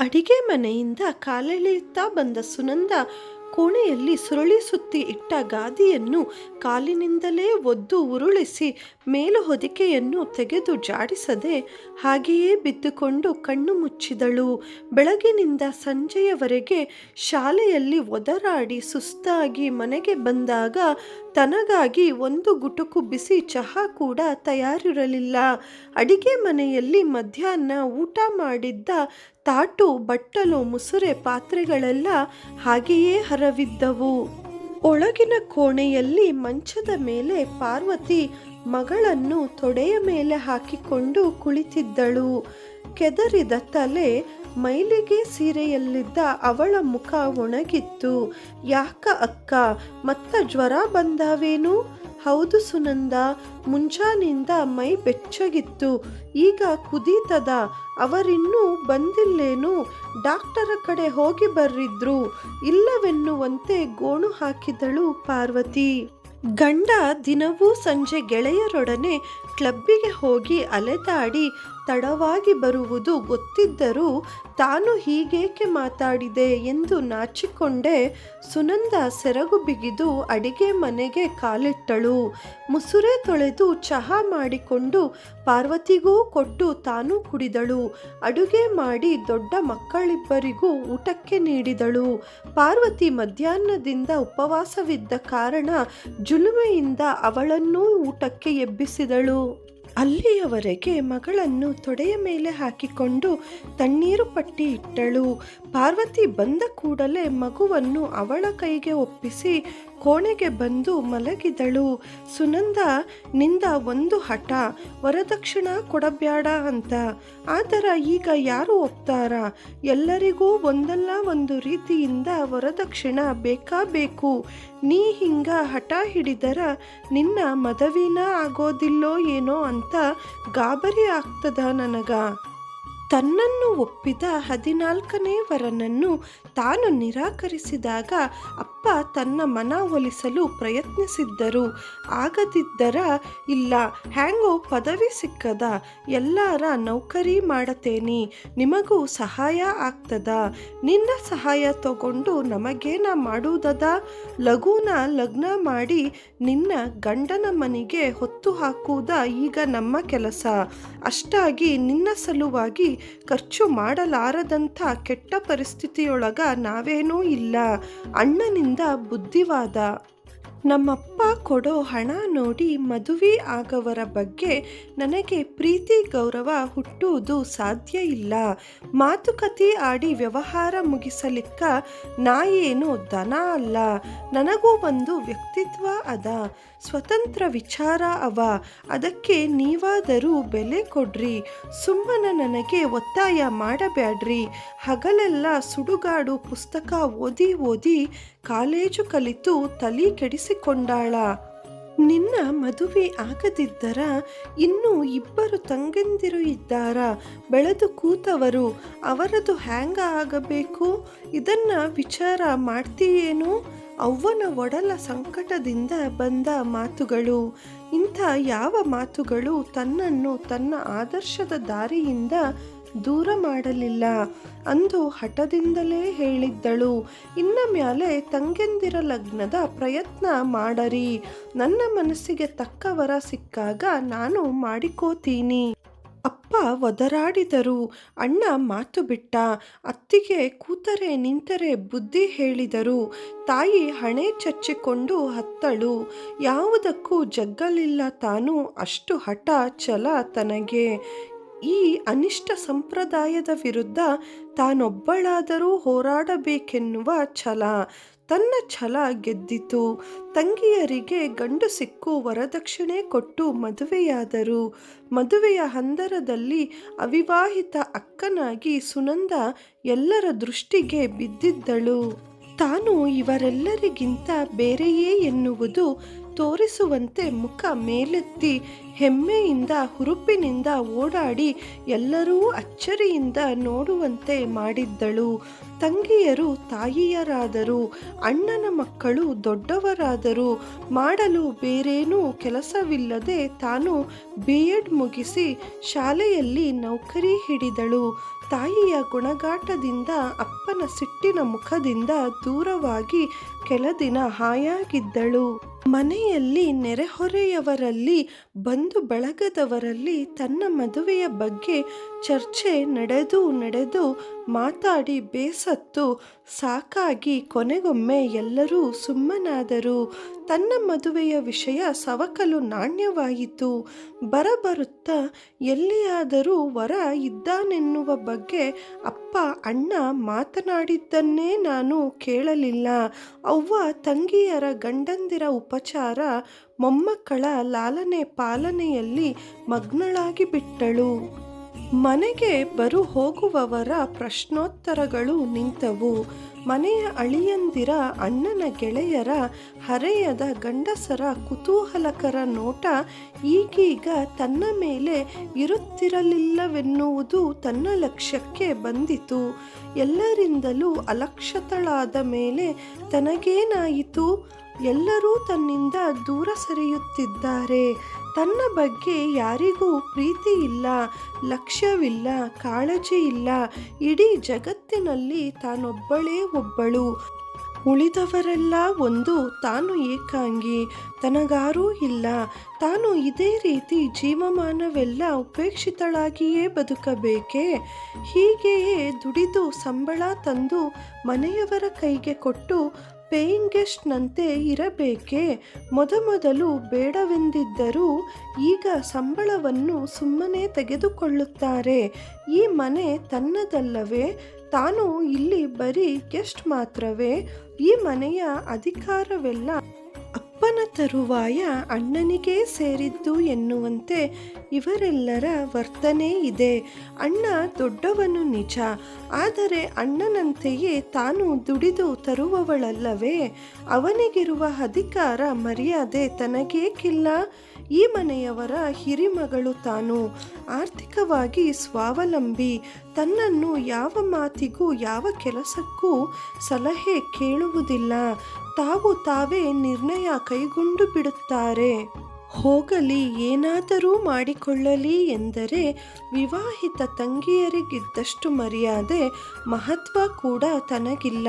ಅಡಿಗೆ ಮನೆಯಿಂದ ಕಾಲೆಳೆಯುತ್ತಾ ಬಂದ ಸುನಂದ ಕೋಣೆಯಲ್ಲಿ ಸುರುಳಿ ಸುತ್ತಿ ಇಟ್ಟ ಗಾದಿಯನ್ನು ಕಾಲಿನಿಂದಲೇ ಒದ್ದು ಉರುಳಿಸಿ ಮೇಲು ಹೊದಿಕೆಯನ್ನು ತೆಗೆದು ಜಾಡಿಸದೆ ಹಾಗೆಯೇ ಬಿದ್ದುಕೊಂಡು ಕಣ್ಣು ಮುಚ್ಚಿದಳು. ಬೆಳಗಿನಿಂದ ಸಂಜೆಯವರೆಗೆ ಶಾಲೆಯಲ್ಲಿ ಒದರಾಡಿ ಸುಸ್ತಾಗಿ ಮನೆಗೆ ಬಂದಾಗ ತನಗಾಗಿ ಒಂದು ಗುಟುಕು ಬಿಸಿ ಚಹಾ ಕೂಡ ತಯಾರಿರಲಿಲ್ಲ. ಅಡಿಗೆ ಮನೆಯಲ್ಲಿ ಮಧ್ಯಾಹ್ನ ಊಟ ಮಾಡಿದ್ದ ತಾಟು, ಬಟ್ಟಲು, ಮುಸುರೆ ಪಾತ್ರೆಗಳೆಲ್ಲ ಹಾಗೆಯೇ ಹರವಿದ್ದವು. ಒಳಗಿನ ಕೋಣೆಯಲ್ಲಿ ಮಂಚದ ಮೇಲೆ ಪಾರ್ವತಿ ಮಗಳನ್ನು ತೊಡೆಯ ಮೇಲೆ ಹಾಕಿಕೊಂಡು ಕುಳಿತಿದ್ದಳು. ಕೆದರಿದ ತಲೆ ಮೈಲಿಗೆ ಸೀರೆಯಲ್ಲಿದ್ದ ಅವಳ ಮುಖ ಒಣಗಿತ್ತು. ಯಾಕ ಅಕ್ಕ, ಮತ್ತ ಜ್ವರ ಬಂದಾವೇನು? ಹೌದು ಸುನಂದ ಮುಂಜಾನಿಂದ ಮೈ ಬೆಚ್ಚಗಿತ್ತು. ಈಗ ಕುದೀತದ, ಅವರಿನ್ನೂ ಬಂದಿಲ್ಲೇನು? ಡಾಕ್ಟರ ಕಡೆ ಹೋಗಿ ಬರ್ರಿದ್ರು. ಇಲ್ಲವೆನ್ನುವಂತೆ ಗೋಣು ಹಾಕಿದಳು ಪಾರ್ವತಿ. ಗಂಡ ದಿನವೂ ಸಂಜೆ ಗೆಳೆಯರೊಡನೆ ಕ್ಲಬ್ಬಿಗೆ ಹೋಗಿ ಅಲೆದಾಡಿ ತಡವಾಗಿ ಬರುವುದು ಗೊತ್ತಿದ್ದರೂ ತಾನು ಹೀಗೇಕೆ ಮಾತಾಡಿದೆ ಎಂದು ನಾಚಿಕೊಂಡೆ. ಸುನಂದ ಸೆರಗು ಬಿಗಿದು ಅಡಿಗೆ ಮನೆಗೆ ಕಾಲಿಟ್ಟಳು. ಮುಸುರೆ ತೊಳೆದು ಚಹಾ ಮಾಡಿಕೊಂಡು ಪಾರ್ವತಿಗೂ ಕೊಟ್ಟು ತಾನು ಕುಡಿದಳು. ಅಡುಗೆ ಮಾಡಿ ದೊಡ್ಡ ಮಕ್ಕಳಿಬ್ಬರಿಗೂ ಊಟಕ್ಕೆ ನೀಡಿದಳು. ಪಾರ್ವತಿ ಮಧ್ಯಾಹ್ನದಿಂದ ಉಪವಾಸವಿದ್ದ ಕಾರಣ ಜುಲುಮೆಯಿಂದ ಅವಳನ್ನೂ ಊಟಕ್ಕೆ ಎಬ್ಬಿಸಿದಳು. ಅಲ್ಲಿಯವರೆಗೆ ಮಗಳನ್ನು ತೊಡೆಯ ಮೇಲೆ ಹಾಕಿಕೊಂಡು ತಣ್ಣೀರು ಪಟ್ಟಿ ಇಟ್ಟಳು. ಪಾರ್ವತಿ ಬಂದ ಕೂಡಲೇ ಮಗುವನ್ನು ಅವಳ ಕೈಗೆ ಒಪ್ಪಿಸಿ ಕೋಣೆಗೆ ಬಂದು ಮಲಗಿದಳು. ಸುನಂದ, ನಿಂದ ಒಂದು ಹಠ, ವರದಕ್ಷಿಣ ಕೊಡಬ್ಯಾಡ ಅಂತ. ಆದರ ಈಗ ಯಾರು ಒಪ್ತಾರ? ಎಲ್ಲರಿಗೂ ಒಂದಲ್ಲ ಒಂದು ರೀತಿಯಿಂದ ವರದಕ್ಷಿಣ ಬೇಕಾ ಬೇಕು ನೀ ಹಿಂಗ ಹಠ ಹಿಡಿದರ ನಿನ್ನ ಮದವಿನ ಆಗೋದಿಲ್ಲೋ ಏನೋ ಅಂತ. ಗಾಬರಿ ಆಗ್ತದ ನನಗ? ತನ್ನನ್ನು ಒಪ್ಪಿದ ಹದಿನಾಲ್ಕನೇ ವರನನ್ನು ತಾನು ನಿರಾಕರಿಸಿದಾಗ ಅಪ್ಪ ತನ್ನ ಮನ ಒಲಿಸಲು ಪ್ರಯತ್ನಿಸಿದ್ದರು. ಆಗದಿದ್ದರ ಇಲ್ಲ, ಹ್ಯಾಂಗೋ ಪದವಿ ಸಿಕ್ಕದ, ಎಲ್ಲಾರ ನೌಕರಿ ಮಾಡತೇನಿ, ನಿಮಗೂ ಸಹಾಯ ಆಗ್ತದ, ನಿನ್ನ ಸಹಾಯ ತಗೊಂಡು ನಮಗೇನ ಮಾಡುವುದದ? ಲಘುನ ಲಗ್ನ ಮಾಡಿ ನಿನ್ನ ಗಂಡನ ಮನೆಗೆ ಹೊತ್ತು ಹಾಕುವುದ ಈಗ ನಮ್ಮ ಕೆಲಸ. ಅಷ್ಟಾಗಿ ನಿನ್ನ ಸಲುವಾಗಿ ಖರ್ಚು ಮಾಡಲಾರದಂಥ ಕೆಟ್ಟ ಪರಿಸ್ಥಿತಿಯೊಳಗ ನಾವೇನೂ ಇಲ್ಲ. ಅಣ್ಣನಿಂದ ಬುದ್ಧಿವಾದ. ನಮ್ಮಪ್ಪ ಕೊಡೋ ಹಣ ನೋಡಿ ಮದುವೆ ಆಗವರ ಬಗ್ಗೆ ನನಗೆ ಪ್ರೀತಿ, ಗೌರವ ಹುಟ್ಟುವುದು ಸಾಧ್ಯ ಇಲ್ಲ. ಮಾತುಕತೆ ಆಡಿ ವ್ಯವಹಾರ ಮುಗಿಸಲಿಕ್ಕ ನಾ ದನ ಅಲ್ಲ. ನನಗೂ ಒಂದು ವ್ಯಕ್ತಿತ್ವ ಅದ. ಸ್ವತಂತ್ರ ವಿಚಾರ ಅವ. ಅದಕ್ಕೆ ನೀವಾದರೂ ಬೆಲೆ ಕೊಡ್ರಿ. ಸುಮ್ಮನ ನನಗೆ ಒತ್ತಾಯ ಮಾಡಬ್ಯಾಡ್ರಿ. ಹಗಲೆಲ್ಲ ಸುಡುಗಾಡು ಪುಸ್ತಕ ಓದಿ ಓದಿ ಕಾಲೇಜು ಕಲಿತು ತಲಿ ಕೆಡಿಸಿಕೊಂಡಾಳ. ನಿನ್ನ ಮದುವೆ ಆಗದಿದ್ದರ ಇನ್ನೂ ಇಬ್ಬರು ತಂಗಂದಿರು ಇದ್ದಾರ. ಬೆಳೆದು ಕೂತವರು, ಅವರದು ಹ್ಯಾಂಗ ಆಗಬೇಕು? ಇದನ್ನ ವಿಚಾರ ಮಾಡ್ತೀಯೇನು? ಅವ್ವನ ಒಡಲ ಸಂಕಟದಿಂದ ಬಂದ ಮಾತುಗಳು, ಇಂಥ ಯಾವ ಮಾತುಗಳು ತನ್ನನ್ನು ತನ್ನ ಆದರ್ಶದ ದಾರಿಯಿಂದ ದೂರ ಮಾಡಲಿಲ್ಲ ಅಂದು ಹಠದಿಂದಲೇ ಹೇಳಿದ್ದಳು. ಇನ್ನ ಮ್ಯಾಲೆ ತಂಗೆಂದಿರ ಲಗ್ನದ ಪ್ರಯತ್ನ ಮಾಡರಿ. ನನ್ನ ಮನಸ್ಸಿಗೆ ತಕ್ಕವರ ಸಿಕ್ಕಾಗ ನಾನು ಮಾಡಿಕೋತೀನಿ. ಅಪ್ಪ ಒದರಾಡಿದರು. ಅಣ್ಣ ಮಾತು ಬಿಟ್ಟ. ಅತ್ತಿಗೆ ಕೂತರೆ ನಿಂತರೆ ಬುದ್ಧಿ ಹೇಳಿದರು. ತಾಯಿ ಹಣೆ ಚಚ್ಚಿಕೊಂಡು ಹತ್ತಳು. ಯಾವುದಕ್ಕೂ ಜಗ್ಗಲಿಲ್ಲ ತಾನು. ಅಷ್ಟು ಹಠ ಛಲ ತನಗೆ. ಈ ಅನಿಷ್ಟ ಸಂಪ್ರದಾಯದ ವಿರುದ್ಧ ತಾನೊಬ್ಬಳಾದರೂ ಹೋರಾಡಬೇಕೆನ್ನುವ ಛಲ. ತನ್ನ ಛಲ ಗೆದ್ದಿತು. ತಂಗಿಯರಿಗೆ ಗಂಡು ಸಿಕ್ಕು ವರದಕ್ಷಿಣೆ ಕೊಟ್ಟು ಮದುವೆಯಾದರು. ಮದುವೆಯ ಹಂದರದಲ್ಲಿ ಅವಿವಾಹಿತ ಅಕ್ಕನಾಗಿ ಸುನಂದ ಎಲ್ಲರ ದೃಷ್ಟಿಗೆ ಬಿದ್ದಿದ್ದಳು. ತಾನು ಇವರೆಲ್ಲರಿಗಿಂತ ಬೇರೆಯೇ ಎನ್ನುವುದು ತೋರಿಸುವಂತೆ ಮುಖ ಮೇಲೆತ್ತಿ ಹೆಮ್ಮೆಯಿಂದ, ಹುರುಪಿನಿಂದ ಓಡಾಡಿ ಎಲ್ಲರೂ ಅಚ್ಚರಿಯಿಂದ ನೋಡುವಂತೆ ಮಾಡಿದ್ದಳು. ತಂಗಿಯರು ತಾಯಿಯರಾದರು, ಅಣ್ಣನ ಮಕ್ಕಳು ದೊಡ್ಡವರಾದರು. ಮಾಡಲು ಬೇರೇನೂ ಕೆಲಸವಿಲ್ಲದೆ ತಾನು ಬಿ ಎಡ್ ಮುಗಿಸಿ ಶಾಲೆಯಲ್ಲಿ ನೌಕರಿ ಹಿಡಿದಳು. ತಾಯಿಯ ಗುಣಗಾಟದಿಂದ, ಅಪ್ಪನ ಸಿಟ್ಟಿನ ಮುಖದಿಂದ ದೂರವಾಗಿ ಕೆಲ ದಿನ ಹಾಯಾಗಿದ್ದಳು. ಮನೆಯಲ್ಲಿ ನೆರೆಹೊರೆಯವರಲ್ಲಿ, ಬಂಧು ಬಳಗದವರಲ್ಲಿ ತನ್ನ ಮದುವೆಯ ಬಗ್ಗೆ ಚರ್ಚೆ ನಡೆದು ನಡೆದು ಮಾತಾಡಿ ಬೇಸತ್ತು ಸಾಕಾಗಿ ಕೊನೆಗೊಮ್ಮೆ ಎಲ್ಲರೂ ಸುಮ್ಮನಾದರು. ತನ್ನ ಮದುವೆಯ ವಿಷಯ ಸವಕಲು ನಾಣ್ಯವಾಯಿತು. ಬರಬರುತ್ತಾ ಎಲ್ಲಿಯಾದರೂ ವರ ಇದ್ದಾನೆನ್ನುವ ಬಗ್ಗೆ ಅಪ್ಪ ಅಣ್ಣ ಮಾತನಾಡಿದ್ದನ್ನೇ ನಾನು ಕೇಳಲಿಲ್ಲ. ಅವ್ವ ತಂಗಿಯರ ಗಂಡಂದಿರ ಉಪಚಾರ ಮೊಮ್ಮಕ್ಕಳ ಲಾಲನೆ ಪಾಲನೆಯಲ್ಲಿ ಮಗ್ನಳಾಗಿ ಬಿಟ್ಟಳು. ಮನೆಗೆ ಬರು ಹೋಗುವವರ ಪ್ರಶ್ನೋತ್ತರಗಳು ನಿಂತವು. ಮನೆಯ ಅಳಿಯಂದಿರ ಅಣ್ಣನ ಗೆಳೆಯರ ಹರೆಯದ ಗಂಡಸರ ಕುತೂಹಲಕರ ನೋಟ ಈಗೀಗ ತನ್ನ ಮೇಲೆ ಇರುತ್ತಿರಲಿಲ್ಲವೆನ್ನುವುದು ತನ್ನ ಲಕ್ಷ್ಯಕ್ಕೆ ಬಂದಿತು. ಎಲ್ಲರಿಂದಲೂ ಅಲಕ್ಷತಳಾದ ಮೇಲೆ ತನಗೇನಾಯಿತು? ಎಲ್ಲರೂ ತನ್ನಿಂದ ದೂರ ಸರಿಯುತ್ತಿದ್ದಾರೆ. ತನ್ನ ಬಗ್ಗೆ ಯಾರಿಗೂ ಪ್ರೀತಿ ಇಲ್ಲ, ಲಕ್ಷ್ಯವಿಲ್ಲ, ಕಾಳಜಿ ಇಲ್ಲ. ಇಡೀ ಜಗತ್ತಿನಲ್ಲಿ ತಾನೊಬ್ಬಳೇ ಒಬ್ಬಳು. ಉಳಿದವರೆಲ್ಲ ಒಂದು, ತಾನು ಏಕಾಂಗಿ. ತನಗಾರೂ ಇಲ್ಲ. ತಾನು ಇದೇ ರೀತಿ ಜೀವಮಾನವೆಲ್ಲ ಉಪೇಕ್ಷಿತಳಾಗಿಯೇ ಬದುಕಬೇಕೇ? ಹೀಗೆಯೇ ದುಡಿದು ಸಂಬಳ ತಂದು ಮನೆಯವರ ಕೈಗೆ ಕೊಟ್ಟು ಪೇಯಿಂಗ್ ಗೆಸ್ಟ್ನಂತೆ ಇರಬೇಕೆ? ಮೊದಮೊದಲು ಬೇಡವೆಂದಿದ್ದರೂ ಈಗ ಸಂಬಳವನ್ನು ಸುಮ್ಮನೆ ತೆಗೆದುಕೊಳ್ಳುತ್ತಾರೆ. ಈ ಮನೆ ತನ್ನದಲ್ಲವೇ? ತಾನು ಇಲ್ಲಿ ಬರೀ ಗೆಸ್ಟ್ ಮಾತ್ರವೇ? ಈ ಮನೆಯ ಅಧಿಕಾರವೆಲ್ಲ ಅಪ್ಪನ ತರುವಾಯ ಅಣ್ಣನಿಗೇ ಸೇರಿದ್ದು ಎನ್ನುವಂತೆ ಇವರೆಲ್ಲರ ವರ್ತನೆ ಇದೆ. ಅಣ್ಣ ದೊಡ್ಡವನು ನಿಜ. ಆದರೆ ಅಣ್ಣನಂತೆಯೇ ತಾನು ದುಡಿದು ತರುವವಳಲ್ಲವೇ? ಅವನಿಗಿರುವ ಅಧಿಕಾರ, ಮರ್ಯಾದೆ ತನಗೇಕಿಲ್ಲ? ಈ ಮನೆಯವರ ಹಿರಿಮಗಳು ತಾನು. ಆರ್ಥಿಕವಾಗಿ ಸ್ವಾವಲಂಬಿ. ತನ್ನನ್ನು ಯಾವ ಮಾತಿಗೂ, ಯಾವ ಕೆಲಸಕ್ಕೂ ಸಲಹೆ ಕೇಳುವುದಿಲ್ಲ. ತಾವು ತಾವೇ ನಿರ್ಣಯ ಕೈಗೊಂಡು ಬಿಡುತ್ತಾರೆ. ಹೋಗಲಿ, ಏನಾದರೂ ಮಾಡಿಕೊಳ್ಳಲಿ ಎಂದರೆ ವಿವಾಹಿತ ತಂಗಿಯರಿಗಿದ್ದಷ್ಟು ಮರ್ಯಾದೆ ಮಹತ್ವ ಕೂಡ ತನಗಿಲ್ಲ.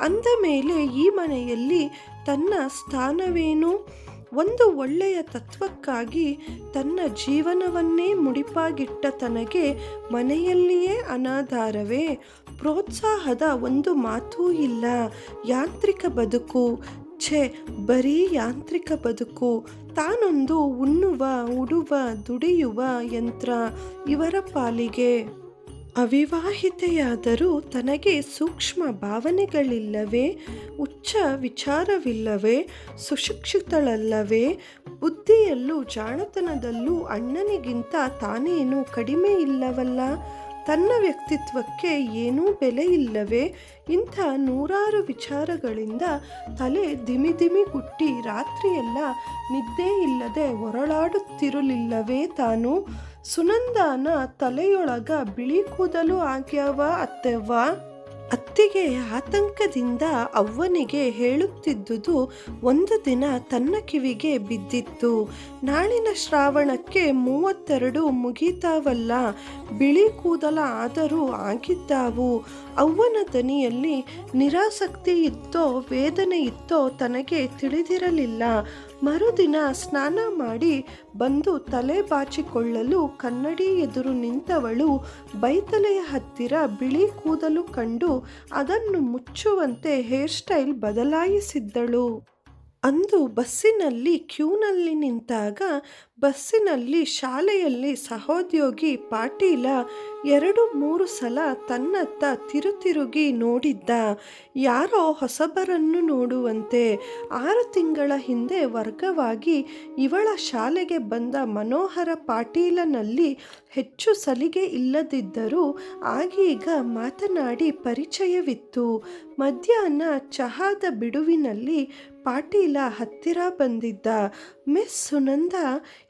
ಅಂದ ಮೇಲೆ ಈ ಮನೆಯಲ್ಲಿ ತನ್ನ ಸ್ಥಾನವೇನು? ಒಂದು ಒಳ್ಳೆಯ ತತ್ವಕ್ಕಾಗಿ ತನ್ನ ಜೀವನವನ್ನೇ ಮುಡಿಪಾಗಿಟ್ಟ ತನಗೆ ಮನೆಯಲ್ಲಿಯೇ ಅನಾಧಾರವೇ. ಪ್ರೋತ್ಸಾಹದ ಒಂದು ಮಾತೂ ಇಲ್ಲ. ಯಾಂತ್ರಿಕ ಬದುಕು. ಛೆ, ಬರೀ ಯಾಂತ್ರಿಕ ಬದುಕು. ತಾನೊಂದು ಉಣ್ಣುವ, ಉಡುವ, ದುಡಿಯುವ ಯಂತ್ರ ಇವರ ಪಾಲಿಗೆ. ಅವಿವಾಹಿತೆಯಾದರೂ ತನಗೆ ಸೂಕ್ಷ್ಮ ಭಾವನೆಗಳಿಲ್ಲವೇ, ಉಚ್ಚ ವಿಚಾರವಿಲ್ಲವೇ, ಸುಶಿಕ್ಷಿತಳಲ್ಲವೇ, ಬುದ್ಧಿಯಲ್ಲೂ ಜಾಣತನದಲ್ಲೂ ಅಣ್ಣನಿಗಿಂತ ತಾನೇನು ಕಡಿಮೆ ಇಲ್ಲವಲ್ಲ? ತನ್ನ ವ್ಯಕ್ತಿತ್ವಕ್ಕೆ ಏನೂ ಬೆಲೆ ಇಲ್ಲವೇ? ಇಂಥ ನೂರಾರು ವಿಚಾರಗಳಿಂದ ತಲೆ ದಿಮಿ ದಿಮಿ ಗುಟ್ಟಿ ರಾತ್ರಿಯೆಲ್ಲ ನಿದ್ದೆ ಇಲ್ಲದೆ ಹೊರಳಾಡುತ್ತಿರಲಿಲ್ಲವೇ ತಾನು? ಸುನಂದಾನ ತಲೆಯೊಳಗ ಬಿಳಿ ಕೂದಲು ಆಗ್ಯಾವ ಅತ್ತೆವ್ವ? ಅತ್ತಿಗೆ ಆತಂಕದಿಂದ ಅವ್ವನಿಗೆ ಹೇಳುತ್ತಿದ್ದುದು ಒಂದು ದಿನ ತನ್ನ ಕಿವಿಗೆ ಬಿದ್ದಿತ್ತು. ನಾಳಿನ ಶ್ರಾವಣಕ್ಕೆ ಮೂವತ್ತೆರಡು ಮುಗೀತಾವಲ್ಲ, ಬಿಳಿ ಕೂದಲ ಆದರೂ ಆಗಿದ್ದಾವು. ಅವ್ವನ ದನಿಯಲ್ಲಿ ನಿರಾಸಕ್ತಿ ಇತ್ತೋ, ವೇದನೆ ಇತ್ತೋ ತನಗೆ ತಿಳಿದಿರಲಿಲ್ಲ. ಮರುದಿನ ಸ್ನಾನ ಮಾಡಿ ಬಂದು ತಲೆ ಬಾಚಿಕೊಳ್ಳಲು ಕನ್ನಡಿ ಎದುರು ನಿಂತವಳು ಬೈತಲೆಯ ಹತ್ತಿರ ಬಿಳಿ ಕೂದಲು ಕಂಡು ಅದನ್ನು ಮುಚ್ಚುವಂತೆ ಹೇರ್ ಸ್ಟೈಲ್ ಬದಲಾಯಿಸಿದ್ದಳು. ಅಂದು ಬಸ್ಸಿನಲ್ಲಿ ಕ್ಯೂನಲ್ಲಿ ನಿಂತಾಗ ಬಸ್ಸಿನಲ್ಲಿ ಶಾಲೆಯಲ್ಲಿ ಸಹೋದ್ಯೋಗಿ ಪಾಟೀಲ ಎರಡು ಮೂರು ಸಲ ತನ್ನತ್ತ ತಿರುತಿರುಗಿ ನೋಡಿದ್ದ. ಯಾರೋ ಹೊಸಬರನ್ನು ನೋಡುವಂತೆ ಆರು ತಿಂಗಳ ಹಿಂದೆ ವರ್ಗವಾಗಿ ಇವಳ ಶಾಲೆಗೆ ಬಂದ ಮನೋಹರ ಪಾಟೀಲನಲ್ಲಿ ಹೆಚ್ಚು ಸಲಿಗೆ ಇಲ್ಲದಿದ್ದರೂ ಆಗೀಗ ಮಾತನಾಡಿ ಪರಿಚಯವಿತ್ತು. ಮಧ್ಯಾಹ್ನ ಚಹಾದ ಬಿಡುವಿನಲ್ಲಿ ಪಾಟೀಲ ಹತ್ತಿರ ಬಂದಿದ್ದ ಮಿಸ್ ಸುನಂದ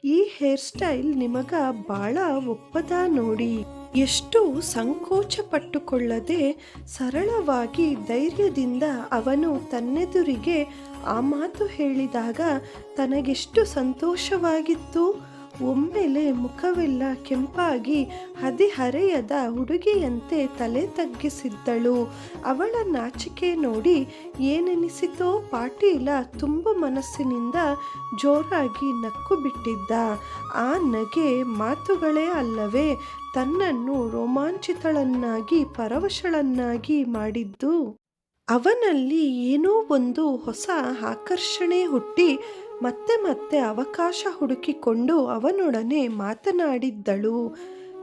ಈ ಹೇರ್ ಸ್ಟೈಲ್ ನಿಮಗ ಭಾಳ ಒಪ್ಪದ ನೋಡಿ. ಎಷ್ಟು ಸಂಕೋಚ ಪಟ್ಟುಕೊಳ್ಳದೆ ಸರಳವಾಗಿ ಧೈರ್ಯದಿಂದ ಅವನು ತನ್ನೆದುರಿಗೆ ಆ ಮಾತು ಹೇಳಿದಾಗ ತನಗೆಷ್ಟು ಸಂತೋಷವಾಗಿತ್ತು? ಒಮ್ಮೆಲೆ ಮುಖವೆಲ್ಲ ಕೆಂಪಾಗಿ ಹದಿಹರೆಯದ ಹುಡುಗಿಯಂತೆ ತಲೆ ತಗ್ಗಿಸಿದ್ದಳು. ಅವಳ ನಾಚಿಕೆ ನೋಡಿ ಏನೆನಿಸಿತೋ ಪಾಟೀಲ ತುಂಬ ಮನಸ್ಸಿನಿಂದ ಜೋರಾಗಿ ನಕ್ಕು ಬಿಟ್ಟಿದ್ದ ಆ ನಗೆ ಮಾತುಗಳೇ ಅಲ್ಲವೇ, ತನ್ನನ್ನು ರೋಮಾಂಚಿತಳನ್ನಾಗಿ, ಪರವಶಳನ್ನಾಗಿ ಮಾಡಿದ್ದು? ಅವನಲ್ಲಿ ಏನೋ ಒಂದು ಹೊಸ ಆಕರ್ಷಣೆ ಹುಟ್ಟಿ ಮತ್ತೆ ಮತ್ತೆ ಅವಕಾಶ ಹುಡುಕಿಕೊಂಡು ಅವನೊಡನೆ ಮಾತನಾಡಿದ್ದಳು.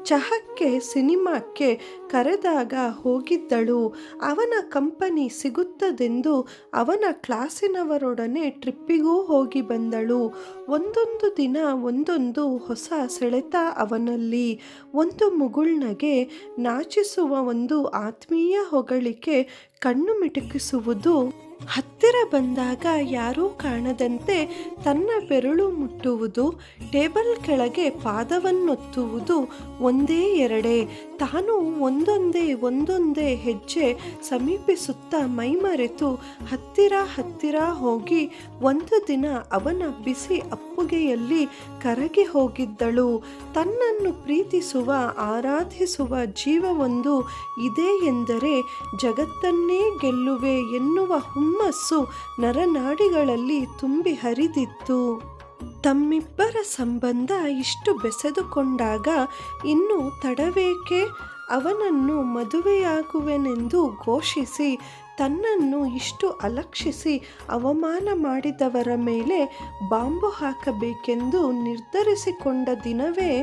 ಚಹಕ್ಕೆ, ಸಿನಿಮಾಕ್ಕೆ ಕರೆದಾಗ ಹೋಗಿದ್ದಳು. ಅವನ ಕಂಪನಿ ಸಿಗುತ್ತದೆಂದು ಅವನ ಕ್ಲಾಸಿನವರೊಡನೆ ಟ್ರಿಪ್ಪಿಗೂ ಹೋಗಿ ಬಂದಳು. ಒಂದೊಂದು ದಿನ ಒಂದೊಂದು ಹೊಸ ಸೆಳೆತ ಅವನಲ್ಲಿ. ಒಂದು ಮುಗುಳ್ನಗೆ ನಾಚಿಸುವ ಒಂದು ಆತ್ಮೀಯ ಹೊಗಳಿಕೆ ಕಣ್ಣು ಮಿಟುಕಿಸುವುದು ಹತ್ತಿರ ಬಂದಾಗ ಯಾರೂ ಕಾಣದಂತೆ ತನ್ನ ಬೆರಳು ಮುಟ್ಟುವುದು ಟೇಬಲ್ ಕೆಳಗೆ ಪಾದವನ್ನೊತ್ತುವುದು ಒಂದೇ ಎರಡೇ. ತಾನು ಒಂದೊಂದೇ ಒಂದೊಂದೇ ಹೆಜ್ಜೆ ಸಮೀಪಿಸುತ್ತಾ ಮೈಮರೆತು ಹತ್ತಿರ ಹತ್ತಿರ ಹೋಗಿ ಒಂದು ದಿನ ಅವನ ಬಿಸಿ ಅಪ್ಪುಗೆಯಲ್ಲಿ ಕರಗಿ ಹೋಗಿದ್ದಳು. ತನ್ನನ್ನು ಪ್ರೀತಿಸುವ, ಆರಾಧಿಸುವ ಜೀವವೊಂದು ಇದೆ ಎಂದರೆ ಜಗತ್ತನ್ನೇ ಗೆಲ್ಲುವೆ ಎನ್ನುವ ಹುಮ್ಮಸ್ಸು ನರನಾಡಿಗಳಲ್ಲಿ ತುಂಬಿ ಹರಿದಿತ್ತು. ತಮ್ಮಿಬ್ಬರ ಸಂಬಂಧ ಇಷ್ಟು ಬೆಸೆದುಕೊಂಡಾಗ ಇನ್ನು ತಡವೇಕೆ? ಅವನನ್ನು ಮದುವೆಯಾಗುವೆನೆಂದು ಘೋಷಿಸಿ, ತನ್ನನ್ನು ಇಷ್ಟು ಅಲಕ್ಷಿಸಿ ಅವಮಾನ ಮಾಡಿದವರ ಮೇಲೆ ಬಾಂಬು ಹಾಕಬೇಕೆಂದು ನಿರ್ಧರಿಸಿಕೊಂಡ ದಿನವೇ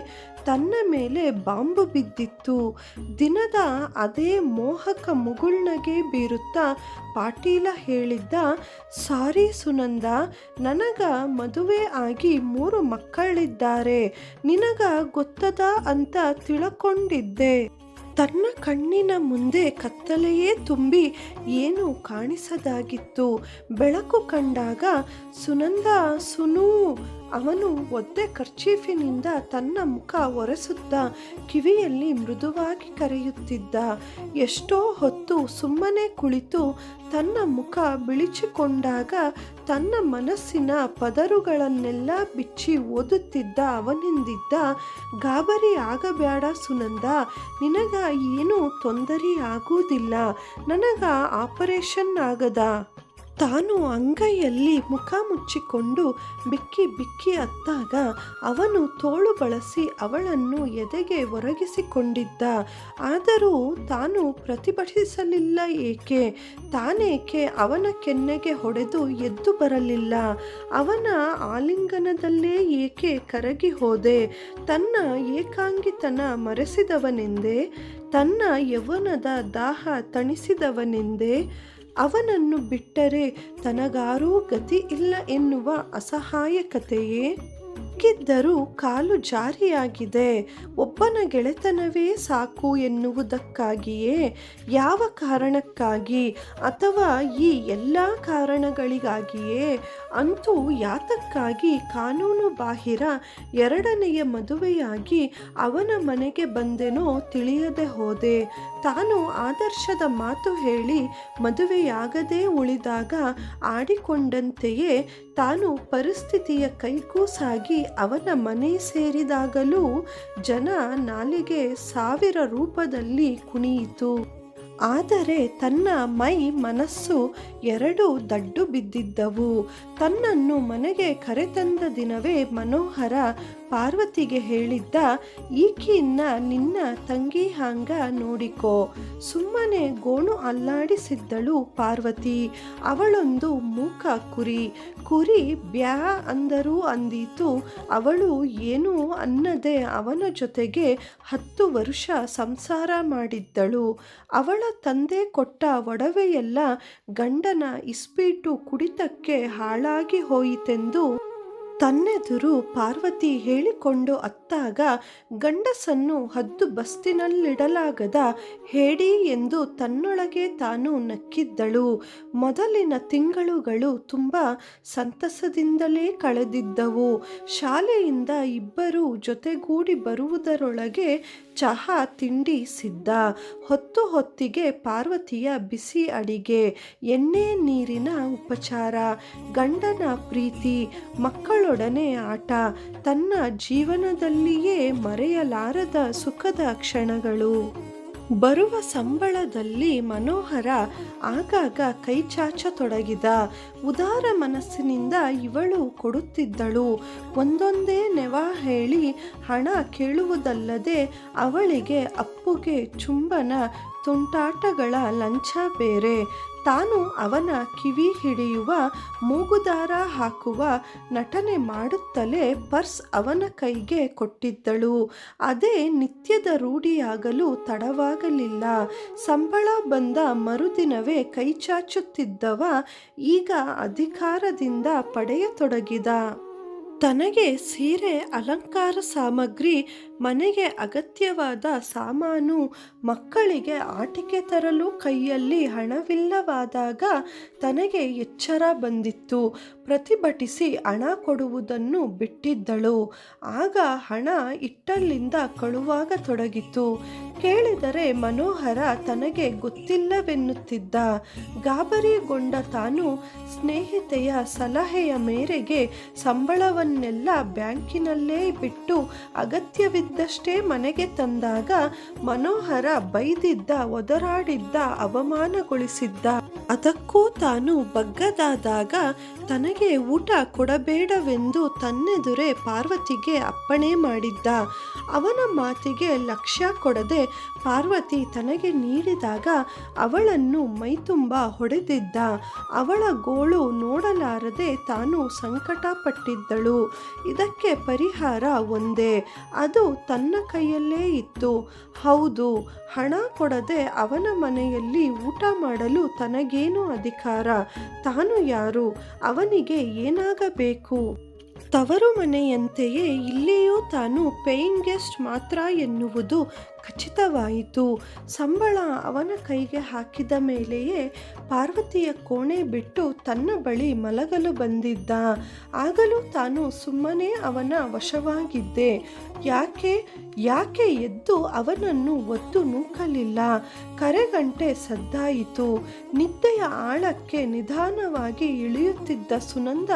ತನ್ನ ಮೇಲೆ ಬಾಂಬು ಬಿದ್ದಿತ್ತು. ದಿನದ ಅದೇ ಮೋಹಕ ಮುಗುಳ್ನಗೆ ಬೀರುತ್ತಾ ಪಾಟೀಲ ಹೇಳಿದ್ದ, ಸಾರಿ ಸುನಂದ, ನನಗ ಮದುವೆ ಆಗಿ ಮೂರು ಮಕ್ಕಳಿದ್ದಾರೆ, ನಿನಗ ಗೊತ್ತದ ಅಂತ ತಿಳ್ಕೊಂಡಿದ್ದೆ. ತನ್ನ ಕಣ್ಣಿನ ಮುಂದೆ ಕತ್ತಲೆಯೇ ತುಂಬಿ ಏನು ಕಾಣಿಸದಾಗಿತ್ತು? ಬೆಳಕು ಕಂಡಾಗ ಸುನಂದ ಸುನೂ ಅವನು ಒದ್ದೆ ಕರ್ಚೀಫಿನಿಂದ ತನ್ನ ಮುಖ ಒರೆಸುತ್ತ ಕಿವಿಯಲ್ಲಿ ಮೃದುವಾಗಿ ಕರೆಯುತ್ತಿದ್ದ. ಎಷ್ಟೋ ಹೊತ್ತು ಸುಮ್ಮನೆ ಕುಳಿತು ತನ್ನ ಮುಖ ಬಿಳಿಚಿಕೊಂಡಾಗ ತನ್ನ ಮನಸ್ಸಿನ ಪದರುಗಳನ್ನೆಲ್ಲ ಬಿಚ್ಚಿ ಓದುತ್ತಿದ್ದ ಅವನಿಂದಿದ್ದ, ಗಾಬರಿ ಆಗಬೇಡ ಸುನಂದ, ನಿನಗ ಏನೂ ತೊಂದರೆ ಆಗುವುದಿಲ್ಲ ನನಗ ಆಪರೇಷನ್ ಆಗದ. ತಾನು ಅಂಗೈಯಲ್ಲಿ ಮುಖ ಮುಚ್ಚಿಕೊಂಡು ಬಿಕ್ಕಿ ಬಿಕ್ಕಿ ಅತ್ತಾಗ ಅವನು ತೋಳು ಬಳಸಿ ಅವಳನ್ನು ಎದೆಗೆ ಒರಗಿಸಿಕೊಂಡಿದ್ದ. ಆದರೂ ತಾನು ಪ್ರತಿಭಟಿಸಲಿಲ್ಲ ಏಕೆ? ತಾನೇಕೆ ಅವನ ಕೆನ್ನೆಗೆ ಹೊಡೆದು ಎದ್ದು ಬರಲಿಲ್ಲ? ಅವನ ಆಲಿಂಗನದಲ್ಲೇ ಏಕೆ ಕರಗಿ ಹೋದೆ? ತನ್ನ ಏಕಾಂಗಿತನ ಮರೆಸಿದವನೆಂದೇ? ತನ್ನ ಯೌವನದ ದಾಹ ತಣಿಸಿದವನೆಂದೇ? ಅವನನ್ನು ಬಿಟ್ಟರೆ ತನಗಾರೂ ಗತಿ ಇಲ್ಲ ಎನ್ನುವ ಅಸಹಾಯಕತೆಯೇ? ಗಿದ್ದರೂ ಕಾಲು ಜಾರಿಯಾಗಿದೆ. ಒಬ್ಬನ ಗೆಳೆತನವೇ ಸಾಕು ಎನ್ನುವುದಕ್ಕಾಗಿಯೇ ಯಾವ ಕಾರಣಕ್ಕಾಗಿ ಅಥವಾ ಈ ಎಲ್ಲ ಕಾರಣಗಳಿಗಾಗಿಯೇ? ಅಂತೂ ಯಾತಕ್ಕಾಗಿ ಕಾನೂನು ಬಾಹಿರ ಎರಡನೆಯ ಮದುವೆಯಾಗಿ ಅವನ ಮನೆಗೆ ಬಂದೆನೋ ತಿಳಿಯದೆ ಹೋದೆ. ತಾನು ಆದರ್ಶದ ಮಾತು ಹೇಳಿ ಮದುವೆಯಾಗದೇ ಉಳಿದಾಗ ಆಡಿಕೊಂಡಂತೆಯೇ ತಾನು ಪರಿಸ್ಥಿತಿಯ ಕೈಕೂಸಾಗಿ ಅವನ ಮನೆ ಸೇರಿದಾಗಲೂ ಜನ ನಾಲಿಗೆ ಸಾವಿರ ರೂಪದಲ್ಲಿ ಕುಣಿಯಿತು. ಆದರೆ ತನ್ನ ಮೈ ಮನಸ್ಸು ಎರಡು ದಡ್ಡು ಬಿದ್ದಿದ್ದವು. ತನ್ನನ್ನು ಮನೆಗೆ ಕರೆತಂದ ದಿನವೇ ಮನೋಹರ ಪಾರ್ವತಿಗೆ ಹೇಳಿದ್ದ, ಈಕೆಯನ್ನ ನಿನ್ನ ತಂಗಿ ಹಾಂಗ ನೋಡಿಕೋ. ಸುಮ್ಮನೆ ಗೋಣು ಅಲ್ಲಾಡಿಸಿದ್ದಳು ಪಾರ್ವತಿ. ಅವಳೊಂದು ಮೂಕ ಕುರಿ. ಕುರಿ ಬ್ಯಾ ಅಂದರೂ ಅಂದೀತು. ಅವಳು ಏನೂ ಅನ್ನದೆ ಅವನ ಜೊತೆಗೆ ಹತ್ತು ವರ್ಷ ಸಂಸಾರ ಮಾಡಿದ್ದಳು. ಅವಳ ತಂದೆ ಕೊಟ್ಟ ಒಡವೆಯೆಲ್ಲ ಗಂಡನ ಇಸ್ಪೀಟು ಕುಡಿತಕ್ಕೆ ಹಾಳಾಗಿ ಹೋಯಿತೆಂದು ತನ್ನೆದುರು ಪಾರ್ವತಿ ಹೇಳಿಕೊಂಡು ಅತ್ತಾಗ, ಗಂಡಸನ್ನು ಹದ್ದು ಬಸ್ತಿನಲ್ಲಿಡಲಾಗದ ಹೇಡಿ ಎಂದು ತನ್ನೊಳಗೆ ತಾನು ನಕ್ಕಿದ್ದಳು. ಮೊದಲಿನ ತಿಂಗಳುಗಳು ತುಂಬ ಸಂತಸದಿಂದಲೇ ಕಳೆದಿದ್ದವು. ಶಾಲೆಯಿಂದ ಇಬ್ಬರು ಜೊತೆಗೂಡಿ ಬರುವುದರೊಳಗೆ ಚಹಾ ತಿಂಡಿ ಸಿದ್ಧ. ಹೊತ್ತು ಹೊತ್ತಿಗೆ ಪಾರ್ವತಿಯ ಬಿಸಿ ಅಡಿಗೆ, ಎಣ್ಣೆ ನೀರಿನ ಉಪಚಾರ, ಗಂಡನ ಪ್ರೀತಿ, ಮಕ್ಕಳೊಡನೆ ಆಟ, ತನ್ನ ಜೀವನದಲ್ಲಿಯೇ ಮರೆಯಲಾರದ ಸುಖದ ಕ್ಷಣಗಳು. ಬರುವ ಸಂಬಳದಲ್ಲಿ ಮನೋಹರ ಆಗಾಗ ಕೈಚಾಚತೊಡಗಿದ ಉದಾರ ಮನಸ್ಸಿನಿಂದ ಇವಳು ಕೊಡುತ್ತಿದ್ದಳು. ಒಂದೊಂದೇ ನೆವ ಹೇಳಿ ಹಣ ಕೇಳುವುದಲ್ಲದೆ ಅವಳಿಗೆ ಅಪ್ಪುಗೆ ಚುಂಬನ ತುಂಟಾಟಗಳ ಲಂಚ ಬೇರೆ. ತಾನು ಅವನ ಕಿವಿ ಹಿಡಿಯುವ ಮೂಗುದಾರ ಹಾಕುವ ನಟನೆ ಮಾಡುತ್ತಲೇ ಪರ್ಸ್ ಅವನ ಕೈಗೆ ಕೊಟ್ಟಿದ್ದಳು. ಅದೇ ನಿತ್ಯದ ರೂಢಿಯಾಗಲು ತಡವಾಗಲಿಲ್ಲ. ಸಂಬಳ ಬಂದ ಮರುದಿನವೇ ಕೈಚಾಚುತ್ತಿದ್ದವ ಈಗ ಅಧಿಕಾರದಿಂದ ಪಡೆಯತೊಡಗಿದ. ತನಗೆ ಸೀರೆ ಅಲಂಕಾರ ಸಾಮಗ್ರಿ ಮನೆಗೆ ಅಗತ್ಯವಾದ ಸಾಮಾನು ಮಕ್ಕಳಿಗೆ ಆಟಿಕೆ ತರಲು ಕೈಯಲ್ಲಿ ಹಣವಿಲ್ಲವಾದಾಗ ತನಗೆ ಎಚ್ಚರ ಬಂದಿತ್ತು. ಪ್ರತಿಭಟಿಸಿ ಹಣ ಕೊಡುವುದನ್ನು ಬಿಟ್ಟಿದ್ದಳು. ಆಗ ಹಣ ಇಟ್ಟಲ್ಲಿಂದ ಕಳುವಾಗ ತೊಡಗಿತು. ಕೇಳಿದರೆ ಮನೋಹರ ತನಗೆ ಗೊತ್ತಿಲ್ಲವೆನ್ನುತ್ತಿದ್ದ. ಗಾಬರಿಗೊಂಡ ತಾನು ಸ್ನೇಹಿತೆಯ ಸಲಹೆಯ ಮೇರೆಗೆ ಸಂಬಳವನ್ನೆಲ್ಲ ಬ್ಯಾಂಕಿನಲ್ಲೇ ಬಿಟ್ಟು ಅಗತ್ಯವಿದ್ದಷ್ಟೇ ಮನೆಗೆ ತಂದಾಗ ಮನೋಹರ ಬೈದಿದ್ದ, ಒದರಾಡಿದ್ದ, ಅವಮಾನಗೊಳಿಸಿದ್ದ. ಅದಕ್ಕೂ ತಾನು ಬಗ್ಗದಾದಾಗ ತನಗೆ ಊಟ ಕೊಡಬೇಡವೆಂದು ತನ್ನೆದುರೇ ಪಾರ್ವತಿಗೆ ಅಪ್ಪಣೆ ಮಾಡಿದ್ದ. ಅವನ ಮಾತಿಗೆ ಲಕ್ಷ್ಯ ಕೊಡದೆ ಪಾರ್ವತಿ ತನಗೆ ನೀಡಿದಾಗ ಅವಳನ್ನು ಮೈತುಂಬ ಹೊಡೆದಿದ್ದ. ಅವಳ ಗೋಳು ನೋಡಲಾರದೆ ತಾನು ಸಂಕಟಪಟ್ಟಿದ್ದಳು. ಇದಕ್ಕೆ ಪರಿಹಾರ ಒಂದೇ. ಅದು ತನ್ನ ಕೈಯಲ್ಲೇ ಇತ್ತು ಹೌದು, ಹಣ ಕೊಡದೆ ಅವನ ಮನೆಯಲ್ಲಿ ಊಟ ಮಾಡಲು ತನಗೇನು ಅಧಿಕಾರ? ತಾನು ಯಾರು? ಅವನಿಗೆ ಏನಾಗಬೇಕು? ತವರು ಮನೆಯಂತೆಯೇ ಇಲ್ಲಿಯೂ ತಾನು ಪೇಯಿಂಗ್ ಗೆಸ್ಟ್ ಮಾತ್ರ ಎನ್ನುವುದು ಖಚಿತವಾಯಿತು. ಸಂಬಳ ಅವನ ಕೈಗೆ ಹಾಕಿದ ಮೇಲೆಯೇ ಪಾರ್ವತಿಯ ಕೋಣೆ ಬಿಟ್ಟು ತನ್ನ ಬಳಿ ಮಲಗಲು ಬಂದಿದ್ದ. ಆಗಲೂ ತಾನು ಸುಮ್ಮನೆ ಅವನ ವಶವಾಗಿದ್ದೆ. ಯಾಕೆ ಯಾಕೆ ಎದ್ದು ಅವನನ್ನು ಒದ್ದು ನೂಕಲಿಲ್ಲ? ಕರೆಗಂಟೆ ಸದ್ದಾಯಿತು. ನಿದ್ದೆಯ ಆಳಕ್ಕೆ ನಿಧಾನವಾಗಿ ಇಳಿಯುತ್ತಿದ್ದ ಸುನಂದ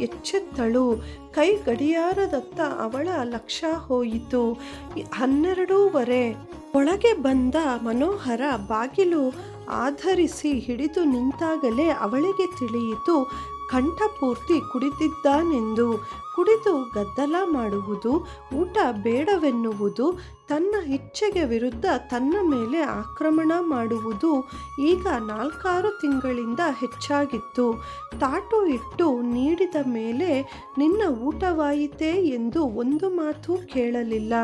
ಎಚ್ಚೆತ್ತಳು. ಕೈ ಗಡಿಯಾರದತ್ತ ಅವಳ ಲಕ್ಷ ಹೋಯಿತು. ಹನ್ನೆರಡೂವರೆ ಒಳಗೆ ಬಂದ ಮನೋಹರ ಬಾಗಿಲು ಆಧರಿಸಿ ಹಿಡಿದು ನಿಂತಾಗಲೇ ಅವಳಿಗೆ ತಿಳಿಯಿತು ಕಂಠಪೂರ್ತಿ ಕುಡಿದಿದ್ದಾನೆಂದು. ಕುಡಿದು ಗದ್ದಲ ಮಾಡುವುದು, ಊಟ ಬೇಡವೆನ್ನುವುದು ತನ್ನ ಇಚ್ಛೆಗೆ ವಿರುದ್ಧ ತನ್ನ ಮೇಲೆ ಆಕ್ರಮಣ ಮಾಡುವುದು ಈಗ ನಾಲ್ಕಾರು ತಿಂಗಳಿಂದ ಹೆಚ್ಚಾಗಿತ್ತು. ತಾಟು ಇಟ್ಟು ನೀಡಿದ ಮೇಲೆ ನಿನ್ನ ಊಟವಾಯಿತೇ ಎಂದು ಒಂದು ಮಾತು ಕೇಳಲಿಲ್ಲ.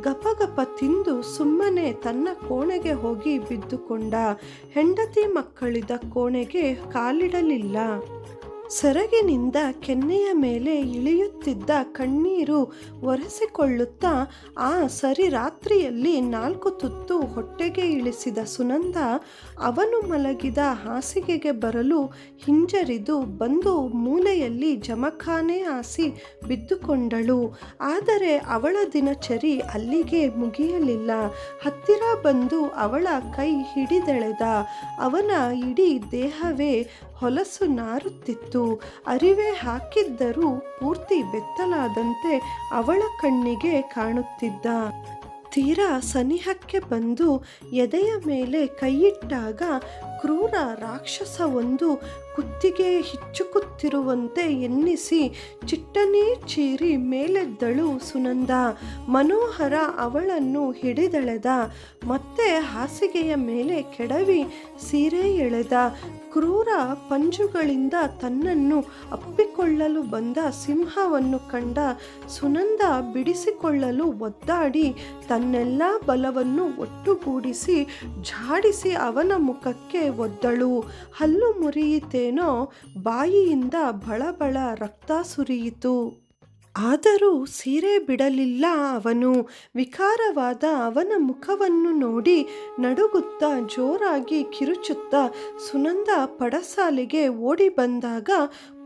ಗಪಗಪ ತಿಂದು ಸುಮ್ಮನೆ ತನ್ನ ಕೋಣೆಗೆ ಹೋಗಿ ಬಿದ್ದುಕೊಂಡ. ಹೆಂಡತಿ ಮಕ್ಕಳಿದ ಕೋಣೆಗೆ ಕಾಲಿಡಲಿಲ್ಲ. ಸೆರಗಿನಿಂದ ಕೆನ್ನೆಯ ಮೇಲೆ ಇಳಿಯುತ್ತಿದ್ದ ಕಣ್ಣೀರು ಒರೆಸಿಕೊಳ್ಳುತ್ತಾ ಆ ಸರಿ ರಾತ್ರಿಯಲ್ಲಿ ನಾಲ್ಕು ತುತ್ತು ಹೊಟ್ಟೆಗೆ ಇಳಿಸಿದ ಸುನಂದ ಅವನು ಮಲಗಿದ ಹಾಸಿಗೆಗೆ ಬರಲು ಹಿಂಜರಿದು ಬಂದು ಮೂಲೆಯಲ್ಲಿ ಜಮಖಾನೆ ಹಾಸಿ ಬಿದ್ದುಕೊಂಡಳು. ಆದರೆ ಅವಳ ದಿನಚರಿ ಅಲ್ಲಿಗೆ ಮುಗಿಯಲಿಲ್ಲ. ಹತ್ತಿರ ಬಂದು ಅವಳ ಕೈ ಹಿಡಿದೆಳೆದ. ಅವನ ಇಡೀ ದೇಹವೇ ಹೊಲಸು ನಾರುತ್ತಿತ್ತು. ಅರಿವೆ ಹಾಕಿದ್ದರೂ ಪೂರ್ತಿ ಬೆತ್ತಲಾದಂತೆ ಅವಳ ಕಣ್ಣಿಗೆ ಕಾಣುತ್ತಿದ್ದ. ತೀರಾ ಸನಿಹಕ್ಕೆ ಬಂದು ಎದೆಯ ಮೇಲೆ ಕೈಯಿಟ್ಟಾಗ ಕ್ರೂರ ರಾಕ್ಷಸ ಒಂದು ಕುತ್ತಿಗೆ ಹಿಚ್ಚುಕುತ್ತಿರುವಂತೆ ಎನ್ನಿಸಿ ಚಿಟ್ಟನೇ ಚೀರಿ ಮೇಲೆದ್ದಳು ಸುನಂದ. ಮನೋಹರ ಅವಳನ್ನು ಹಿಡಿದೆಳೆದ. ಮತ್ತೆ ಹಾಸಿಗೆಯ ಮೇಲೆ ಕೆಡವಿ ಸೀರೆ ಎಳೆದ. ಕ್ರೂರ ಪಂಜುಗಳಿಂದ ತನ್ನನ್ನು ಅಪ್ಪಿಕೊಳ್ಳಲು ಬಂದ ಸಿಂಹವನ್ನು ಕಂಡ ಸುನಂದ ಬಿಡಿಸಿಕೊಳ್ಳಲು ಒದ್ದಾಡಿ ತನ್ನೆಲ್ಲ ಬಲವನ್ನು ಒಟ್ಟುಗೂಡಿಸಿ, ಝಾಡಿಸಿ ಅವನ ಮುಖಕ್ಕೆ ಒದ್ದಳು. ಹಲ್ಲು ಮುರಿಯಿತೇನೋ ಬಾಯಿಯಿಂದ ಬಳಬಳ ರಕ್ತ ಸುರಿಯಿತು. ಆದರೂ ಸೀರೆ ಬಿಡಲಿಲ್ಲ ಅವನು. ವಿಕಾರವಾದ ಅವನ ಮುಖವನ್ನು ನೋಡಿ ನಡುಗುತ್ತಾ ಜೋರಾಗಿ ಕಿರುಚುತ್ತಾ ಸುನಂದ ಪಡಸಾಲಿಗೆ ಓಡಿ ಬಂದಾಗ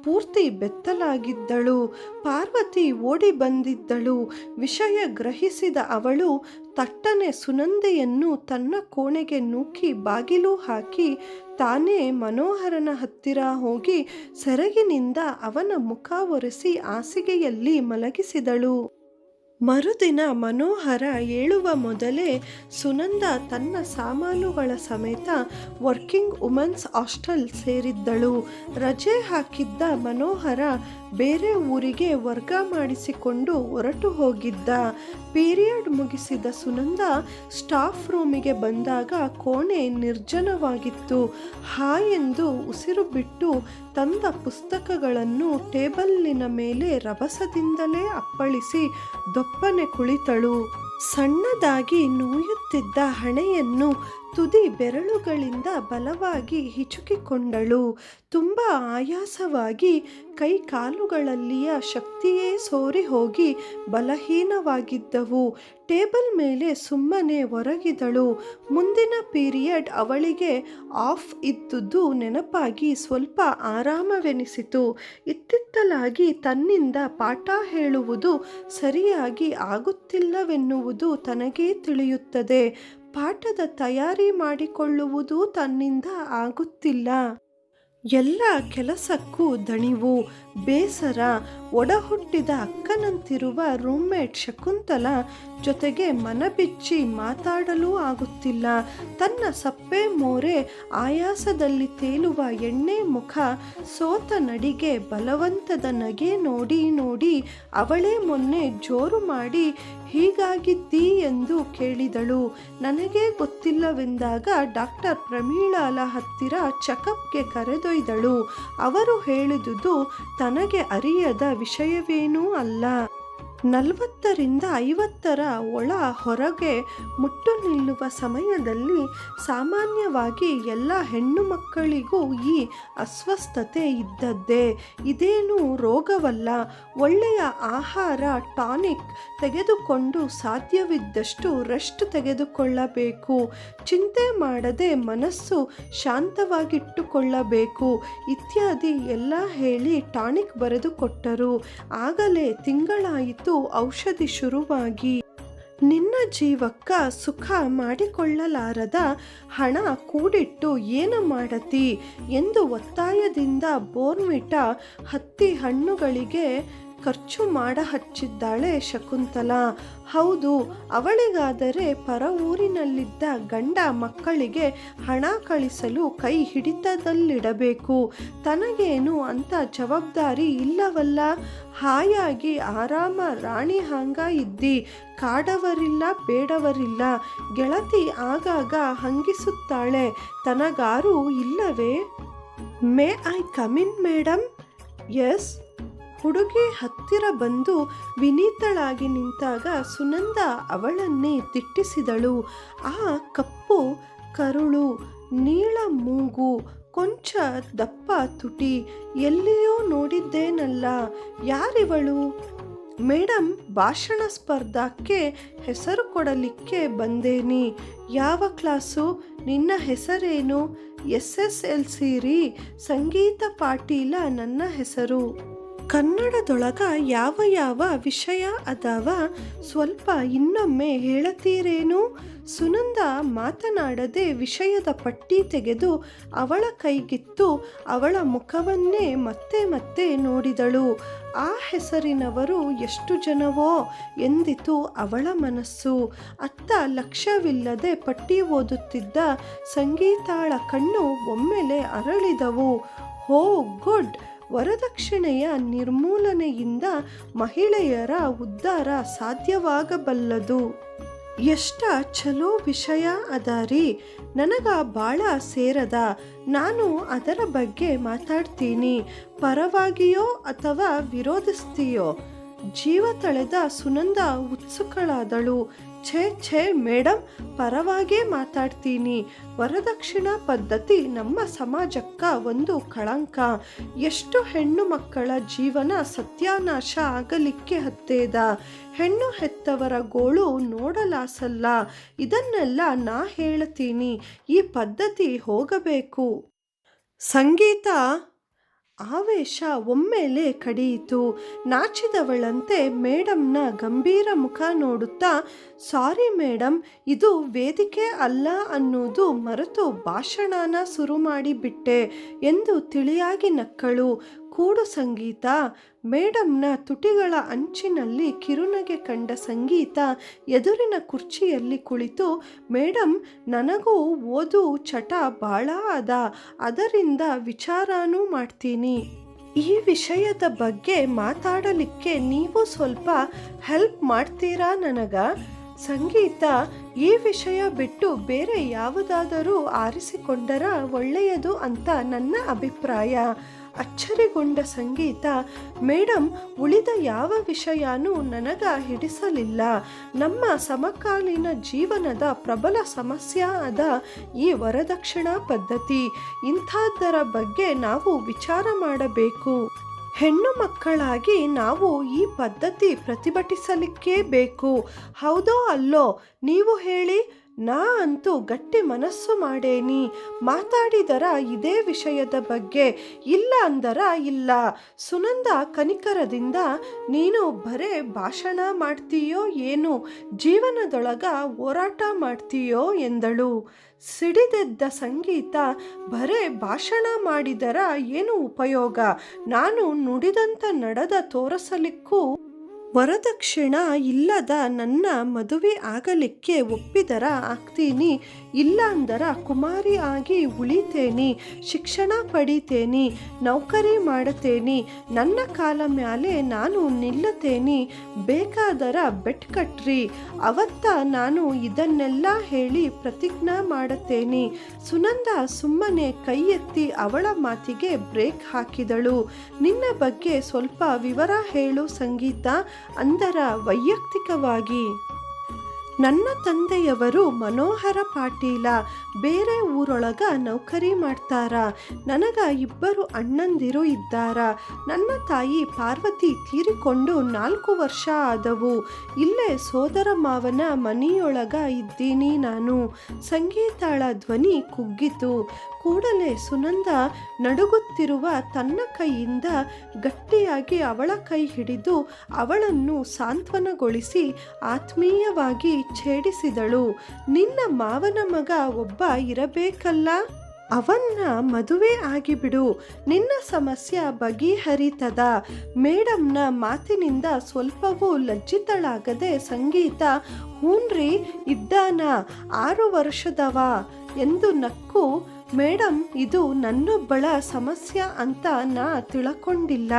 ಪೂರ್ತಿ ಬೆತ್ತಲಾಗಿದ್ದಳು. ಪಾರ್ವತಿ ಓಡಿ ಬಂದಿದ್ದಳು. ವಿಷಯ ಗ್ರಹಿಸಿದ ಅವಳು ತಟ್ಟನೆ ಸುನಂದೆಯನ್ನು ತನ್ನ ಕೋಣೆಗೆ ನೂಕಿ ಬಾಗಿಲು ಹಾಕಿ ತಾನೇ ಮನೋಹರನ ಹತ್ತಿರ ಹೋಗಿ ಸೆರಗಿನಿಂದ ಅವನ ಮುಖ ಒರೆಸಿ ಹಾಸಿಗೆಯಲ್ಲಿ ಮಲಗಿಸಿದಳು. ಮರುದಿನ ಮನೋಹರ ಏಳುವ ಮೊದಲೇ ಸುನಂದ ತನ್ನ ಸಾಮಾನುಗಳ ಸಮೇತ ವರ್ಕಿಂಗ್ ವುಮೆನ್ಸ್ ಹಾಸ್ಟೆಲ್ ಸೇರಿದ್ದಳು. ರಜೆ ಹಾಕಿದ್ದ ಮನೋಹರ ಬೇರೆ ಊರಿಗೆ ವರ್ಗ ಮಾಡಿಸಿಕೊಂಡು ಹೊರಟು ಹೋಗಿದ್ದ ಪೀರಿಯಡ್ ಮುಗಿಸಿದ ಸುನಂದ ಸ್ಟಾಫ್ ರೂಮಿಗೆ ಬಂದಾಗ ಕೋಣೆ ನಿರ್ಜನವಾಗಿತ್ತು. ಹಾ ಎಂದು ಉಸಿರು ಬಿಟ್ಟು ತಂದ ಪುಸ್ತಕಗಳನ್ನು ಟೇಬಲ್ಲಿನ ಮೇಲೆ ರಭಸದಿಂದಲೇ ಅಪ್ಪಳಿಸಿ ದೊಪ್ಪನೆ ಕುಳಿತಳು. ಸಣ್ಣದಾಗಿ ನೋಯುತ್ತಿದ್ದ ಹಣೆಯನ್ನು ತುದಿ ಬೆರಳುಗಳಿಂದ ಬಲವಾಗಿ ಹಿಚುಕಿಕೊಂಡಳು. ತುಂಬ ಆಯಾಸವಾಗಿ ಕೈ ಕಾಲುಗಳಲ್ಲಿಯ ಶಕ್ತಿಯೇ ಸೋರಿ ಹೋಗಿ ಬಲಹೀನವಾಗಿದ್ದವು. ಟೇಬಲ್ ಮೇಲೆ ಸುಮ್ಮನೆ ಒರಗಿದಳು. ಮುಂದಿನ ಪೀರಿಯಡ್ ಅವಳಿಗೆ ಆಫ್ ಇದ್ದುದು ನೆನಪಾಗಿ ಸ್ವಲ್ಪ ಆರಾಮವೆನಿಸಿತು. ಇತ್ತಿತ್ತಲಾಗಿ ತನ್ನಿಂದ ಪಾಠ ಹೇಳುವುದು ಸರಿಯಾಗಿ ಆಗುತ್ತಿಲ್ಲವೆನ್ನುವುದು ತನಗೇ ತಿಳಿಯುತ್ತದೆ. ಪಾಠದ ತಯಾರಿ ಮಾಡಿಕೊಳ್ಳುವುದು ತನ್ನಿಂದ ಆಗುತ್ತಿಲ್ಲ. ಎಲ್ಲ ಕೆಲಸಕ್ಕೂ ದಣಿವು, ಬೇಸರ, ಒಡಹುಟ್ಟಿದ ಅಕ್ಕನಂತಿರುವ ರೂಮ್ಮೇಟ್ ಶಕುಂತಲ ಜೊತೆಗೆ ಮನಬಿಚ್ಚಿ ಮಾತಾಡಲೂ ಆಗುತ್ತಿಲ್ಲ. ತನ್ನ ಸಪ್ಪೆ ಮೋರೆ ಆಯಾಸದಲ್ಲಿ ತೇಲುವ ಎಣ್ಣೆ ಮುಖ ಸೋತ ನಡಿಗೆ ಬಲವಂತದ ನಗೆ ನೋಡಿ ನೋಡಿ ಅವಳೇ ಮೊನ್ನೆ ಜೋರು ಮಾಡಿ, ಹೀಗಾಗಿದ್ದೀ? ಎಂದು ಕೇಳಿದಳು. ನನಗೇ ಗೊತ್ತಿಲ್ಲವೆಂದಾಗ ಡಾಕ್ಟರ್ ಪ್ರಮೀಳಾಲ ಹತ್ತಿರ ಚೆಕಪ್ಗೆ ಕರೆದೊಯ್ದಳು ಅವರು ಹೇಳಿದುದು ತನಗೆ ಅರಿಯದ ವಿಷಯವೇನೂ ಅಲ್ಲ. ನಲವತ್ತರಿಂದ ಐವತ್ತರ ಒಳ ಹೊರಗೆ ಮುಟ್ಟು ನಿಲ್ಲುವ ಸಮಯದಲ್ಲಿ ಸಾಮಾನ್ಯವಾಗಿ ಎಲ್ಲ ಹೆಣ್ಣು ಮಕ್ಕಳಿಗೂ ಈ ಅಸ್ವಸ್ಥತೆ ಇದ್ದದ್ದೇ. ಇದೇನು ರೋಗವಲ್ಲ. ಒಳ್ಳೆಯ ಆಹಾರ, ಟಾನಿಕ್ ತೆಗೆದುಕೊಂಡು ಸಾಧ್ಯವಿದ್ದಷ್ಟು ರೆಸ್ಟ್ ತೆಗೆದುಕೊಳ್ಳಬೇಕು. ಚಿಂತೆ ಮಾಡದೆ ಮನಸ್ಸು ಶಾಂತವಾಗಿಟ್ಟುಕೊಳ್ಳಬೇಕು. ಇತ್ಯಾದಿ ಎಲ್ಲ ಹೇಳಿ ಟಾನಿಕ್ ಬರೆದುಕೊಟ್ಟರು. ಆಗಲೇ ತಿಂಗಳಾಯಿತು. ಔಷಧಿ ಶುರುವಾಗಿ ನಿನ್ನ ಜೀವಕ್ಕ ಸುಖ ಮಾಡಿಕೊಳ್ಳಲಾರದ ಹಣ ಕೂಡಿಟ್ಟು ಏನು ಮಾಡತಿ ಎಂದು ಒತ್ತಾಯದಿಂದ ಬೋರ್ಮಿಟ ಹತ್ತಿ ಹಣ್ಣುಗಳಿಗೆ ಖರ್ಚು ಮಾಡ ಹಚ್ಚಿದ್ದಾಳೆ ಶಕುಂತಲ. ಹೌದು, ಅವಳಿಗಾದರೆ ಪರ ಊರಿನಲ್ಲಿದ್ದ ಗಂಡ ಮಕ್ಕಳಿಗೆ ಹಣ ಕಳಿಸಲು ಕೈ ಹಿಡಿತದಲ್ಲಿಡಬೇಕು. ತನಗೇನು ಅಂತ ಜವಾಬ್ದಾರಿ ಇಲ್ಲವಲ್ಲ? ಹಾಯಾಗಿ ಆರಾಮ ರಾಣಿ ಹಾಂಗ ಇದ್ದಿ. ಕಾಡವರಿಲ್ಲ, ಬೇಡವರಿಲ್ಲ. ಗೆಳತಿ ಆಗಾಗ ಹಂಗಿಸುತ್ತಾಳೆ. ತನಗಾರು ಇಲ್ಲವೇ? May I come in madam yes? ಹುಡುಗಿ ಹತ್ತಿರ ಬಂದು ವಿನೀತಳಾಗಿ ನಿಂತಾಗ ಸುನಂದ ಅವಳನ್ನೇ ತಿಟ್ಟಿಸಿದಳು. ಆ ಕಪ್ಪು, ಕರುಳು, ನೀಳ ಮೂಗು, ಕೊಂಚ ದಪ್ಪ ತುಟಿ ಎಲ್ಲಿಯೋ ನೋಡಿದ್ದೇನಲ್ಲ. ಯಾರಿವಳು? ಮೇಡಮ್ ಭಾಷಣ ಸ್ಪರ್ಧಾಕ್ಕೆ ಹೆಸರು ಕೊಡಲಿಕ್ಕೆ ಬಂದೇನಿ. ಯಾವ ಕ್ಲಾಸು? ನಿನ್ನ ಹೆಸರೇನು? ಎಸ್ ಎಸ್ ಎಲ್ ಸಿ ರೀ, ಸಂಗೀತ ಪಾಟೀಲ ನನ್ನ ಹೆಸರು. ಕನ್ನಡದೊಳಗ ಯಾವ ಯಾವ ವಿಷಯ ಅದಾವ? ಸ್ವಲ್ಪ ಇನ್ನೊಮ್ಮೆ ಹೇಳತೀರೇನು? ಸುನಂದ ಮಾತನಾಡದೆ ವಿಷಯದ ಪಟ್ಟಿ ತೆಗೆದು ಅವಳ ಕೈಗಿತ್ತು, ಅವಳ ಮುಖವನ್ನೇ ಮತ್ತೆ ಮತ್ತೆ ನೋಡಿದಳು. ಆ ಹೆಸರಿನವರು ಎಷ್ಟು ಜನವೋ ಎಂದಿತು ಅವಳ ಮನಸ್ಸು. ಅತ್ತ ಲಕ್ಷ್ಯವಿಲ್ಲದೆ ಪಟ್ಟಿ ಓದುತ್ತಿದ್ದ ಸಂಗೀತಾಳ ಕಣ್ಣು ಒಮ್ಮೆಲೆ ಅರಳಿದವು. ಹೋ ಗುಡ್! ವರದಕ್ಷಿಣೆಯ ನಿರ್ಮೂಲನೆಯಿಂದ ಮಹಿಳೆಯರ ಉದ್ಧಾರ ಸಾಧ್ಯವಾಗಬಲ್ಲದು. ಎಷ್ಟ ಚಲೋ ವಿಷಯ ಅದಾರಿ. ನನಗ ಭಾಳ ಸೇರದ. ನಾನು ಅದರ ಬಗ್ಗೆ ಮಾತಾಡ್ತೀನಿ. ಪರವಾಗಿಯೋ ಅಥವಾ ವಿರೋಧಿಸ್ತೀಯೋ? ಜೀವ ತಳೆದ ಸುನಂದ ಉತ್ಸುಕಳಾದಳು. ಛೇ ಛೇ ಮೇಡಮ್ ಪರವಾಗೇ ಮಾತಾಡ್ತೀನಿ. ವರದಕ್ಷಿಣಾ ಪದ್ಧತಿ ನಮ್ಮ ಸಮಾಜಕ್ಕ ಒಂದು ಕಳಂಕ. ಎಷ್ಟು ಹೆಣ್ಣು ಮಕ್ಕಳ ಜೀವನ ಸತ್ಯಾನಾಶ ಆಗಲಿಕ್ಕೆ ಹತ್ತೇದ? ಹೆಣ್ಣು ಹೆತ್ತವರ ಗೋಳು ನೋಡಲಾಸಲ್ಲ. ಇದನ್ನೆಲ್ಲ ನಾ ಹೇಳ್ತೀನಿ. ಈ ಪದ್ಧತಿ ಹೋಗಬೇಕು. ಸಂಗೀತ ಆವೇಶ ಒಮ್ಮೆಲೆ ಕಡಿಯಿತು. ನಾಚಿದವಳಂತೆ ಮೇಡಮ್ನ ಗಂಭೀರ ಮುಖ ನೋಡುತ್ತಾ ಸಾರಿ ಮೇಡಮ್ ಇದು ವೇದಿಕೆ ಅಲ್ಲ ಅನ್ನೋದು ಮರೆತು ಭಾಷಣನ ಶುರು ಮಾಡಿಬಿಟ್ಟೆ ಎಂದು ತಿಳಿಯಾಗಿ ನಕ್ಕಳು. ಕೂಡು ಸಂಗೀತ ಮೇಡಮ್ನ ತುಟಿಗಳ ಅಂಚಿನಲ್ಲಿ ಕಿರುನಗೆ ಕಂಡ ಸಂಗೀತ ಎದುರಿನ ಕುರ್ಚಿಯಲ್ಲಿ ಕುಳಿತು ಮೇಡಮ್ ನನಗೂ ಓದು ಚಟ ಭಾಳ ಅದ, ಅದರಿಂದ ವಿಚಾರನೂ ಮಾಡ್ತೀನಿ. ಈ ವಿಷಯದ ಬಗ್ಗೆ ಮಾತಾಡಲಿಕ್ಕೆ ನೀವು ಸ್ವಲ್ಪ ಹೆಲ್ಪ್ ಮಾಡ್ತೀರಾ ನನಗ? ಸಂಗೀತ ಈ ವಿಷಯ ಬಿಟ್ಟು ಬೇರೆ ಯಾವುದಾದರೂ ಆರಿಸಿಕೊಂಡರ ಒಳ್ಳೆಯದು ಅಂತ ನನ್ನ ಅಭಿಪ್ರಾಯ. ಅಚ್ಚರಿಗೊಂಡ ಸಂಗೀತ ಮೇಡಮ್ ಉಳಿದ ಯಾವ ವಿಷಯನೂ ನನಗ ಹಿಡಿಸಲಿಲ್ಲ. ನಮ್ಮ ಸಮಕಾಲೀನ ಜೀವನದ ಪ್ರಬಲ ಸಮಸ್ಯೆ ಆದ ಈ ವರದಕ್ಷಿಣಾ ಪದ್ಧತಿ. ಇಂಥದ್ದರ ಬಗ್ಗೆ ನಾವು ವಿಚಾರ ಮಾಡಬೇಕು. ಹೆಣ್ಣು ಮಕ್ಕಳಾಗಿ ನಾವು ಈ ಪದ್ಧತಿ ಪ್ರತಿಭಟಿಸಲಿಕ್ಕೇ ಬೇಕು. ಹೌದೋ ಅಲ್ಲೋ? ನೀವು ಹೇಳಿ. ನಾ ಅಂತೂ ಗಟ್ಟಿ ಮನಸ್ಸು ಮಾಡೇನಿ. ಮಾತಾಡಿದರ ಇದೇ ವಿಷಯದ ಬಗ್ಗೆ. ಇಲ್ಲ ಅಂದರ ಇಲ್ಲ. ಸುನಂದ ಕನಿಕರದಿಂದ, ನೀನು ಬರೇ ಭಾಷಣ ಮಾಡ್ತೀಯೋ ಏನು? ಜೀವನದೊಳಗ ಹೋರಾಟ ಮಾಡ್ತೀಯೋ? ಎಂದಳು. ಸಿಡಿದೆದ್ದ ಸಂಗೀತ ಬರೇ ಭಾಷಣ ಮಾಡಿದರ ಏನು ಉಪಯೋಗ? ನಾನು ನುಡಿದಂತ ನಡೆದ ತೋರಿಸಲಿಕ್ಕೂ ವರದಕ್ಷಿಣ ಇಲ್ಲದ ನನ್ನ ಮದುವೆ ಆಗಲಿಕ್ಕೆ ಒಪ್ಪಿದರ ಆಗ್ತೀನಿ. ಇಲ್ಲ ಅಂದರ ಕುಮಾರಿ ಆಗಿ ಉಳಿತೇನಿ, ಶಿಕ್ಷಣ ಪಡಿತೇನಿ, ನೌಕರಿ ಮಾಡತೇನಿ, ನನ್ನ ಕಾಲ ಮ್ಯಾಲೆ ನಾನು ನಿಲ್ಲತೇನಿ, ಬೇಕಾದರ ಬೆಟ್ ಕಟ್ರಿ, ಅವತ್ತ ನಾನು ಇದನ್ನೆಲ್ಲ ಹೇಳಿ ಪ್ರತಿಜ್ಞಾ ಮಾಡತೇನಿ. ಸುನಂದ ಸುಮ್ಮನೆ ಕೈ ಎತ್ತಿ ಅವಳ ಮಾತಿಗೆ ಬ್ರೇಕ್ ಹಾಕಿದಳು. ನಿನ್ನ ಬಗ್ಗೆ ಸ್ವಲ್ಪ ವಿವರ ಹೇಳು ಸಂಗೀತ, ಅಂದರ ವೈಯಕ್ತಿಕವಾಗಿ. ನನ್ನ ತಂದೆಯವರು ಮನೋಹರ ಪಾಟೀಲ, ಬೇರೆ ಊರೊಳಗ ನೌಕರಿ ಮಾಡ್ತಾರ. ನನಗ ಇಬ್ಬರು ಅಣ್ಣಂದಿರು ಇದ್ದಾರ. ನನ್ನ ತಾಯಿ ಪಾರ್ವತಿ ತೀರಿಕೊಂಡು ನಾಲ್ಕು ವರ್ಷ ಆದವು. ಇಲ್ಲೇ ಸೋದರ ಮಾವನ ಮನೆಯೊಳಗ ಇದ್ದೀನಿ ನಾನು. ಸಂಗೀತಾಳ ಧ್ವನಿ ಕುಗ್ಗಿತು. ಕೂಡಲೇ ಸುನಂದ ನಡುಗುತ್ತಿರುವ ತನ್ನ ಕೈಯಿಂದ ಗಟ್ಟಿಯಾಗಿ ಅವಳ ಕೈ ಹಿಡಿದು ಅವಳನ್ನು ಸಾಂತ್ವನಗೊಳಿಸಿ ಆತ್ಮೀಯವಾಗಿ ಛೇಡಿಸಿದಳು. ನಿನ್ನ ಮಾವನ ಮಗ ಒಬ್ಬ ಇರಬೇಕಲ್ಲ? ಅವನ್ನ ಮದುವೆ ಆಗಿಬಿಡು. ನಿನ್ನ ಸಮಸ್ಯೆ ಬಗೆಹರಿತದ. ಮೇಡಮ್ನ ಮಾತಿನಿಂದ ಸ್ವಲ್ಪವೂ ಲಜ್ಜಿತಳಾಗದೆ ಸಂಗೀತ, ಹೂನ್ರಿ ಇದ್ದಾನ? ಆರು ವರ್ಷದವ ಎಂದು ನಕ್ಕು ಮೇಡಮ್ ಇದು ನನ್ನೊಬ್ಬಳ ಸಮಸ್ಯೆ ಅಂತ ನಾ ತಿಳ್ಕೊಂಡಿಲ್ಲ.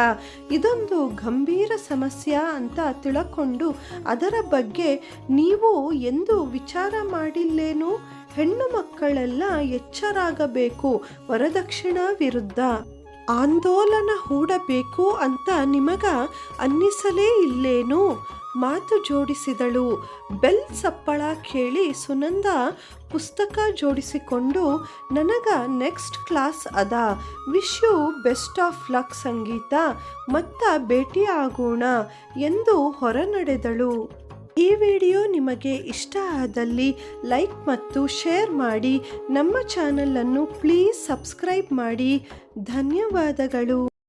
ಇದೊಂದು ಗಂಭೀರ ಸಮಸ್ಯೆ ಅಂತ ತಿಳ್ಕೊಂಡು ಅದರ ಬಗ್ಗೆ ನೀವು ಎಂದು ವಿಚಾರ ಮಾಡಿಲ್ಲೇನು? ಹೆಣ್ಣು ಮಕ್ಕಳೆಲ್ಲ ಎಚ್ಚರಾಗಬೇಕು, ವರದಕ್ಷಿಣ ವಿರುದ್ಧ. ಆಂದೋಲನ ಹೂಡಬೇಕು ಅಂತ ನಿಮಗ ಅನ್ನಿಸಲೇ ಇಲ್ಲೇನು? ಮಾತು ಜೋಡಿಸಿದಳು. ಬೆಲ್ ಸಪ್ಪಳ ಕೇಳಿ ಸುನಂದ ಪುಸ್ತಕ ಜೋಡಿಸಿಕೊಂಡು, ನನಗ ನೆಕ್ಸ್ಟ್ ಕ್ಲಾಸ್ ಅದ. Wish you best of luck Sangeetha. ಮತ್ತ ಭೇಟಿ ಆಗೋಣ ಎಂದು ಹೊರನಡೆದಳು. ಈ ವಿಡಿಯೋ ನಿಮಗೆ ಇಷ್ಟ ಆದಲ್ಲಿ ಲೈಕ್ ಮತ್ತು ಶೇರ್ ಮಾಡಿ, ನಮ್ಮ ಚಾನಲನ್ನು ಪ್ಲೀಸ್ ಸಬ್ಸ್ಕ್ರೈಬ್ ಮಾಡಿ. ಧನ್ಯವಾದಗಳು.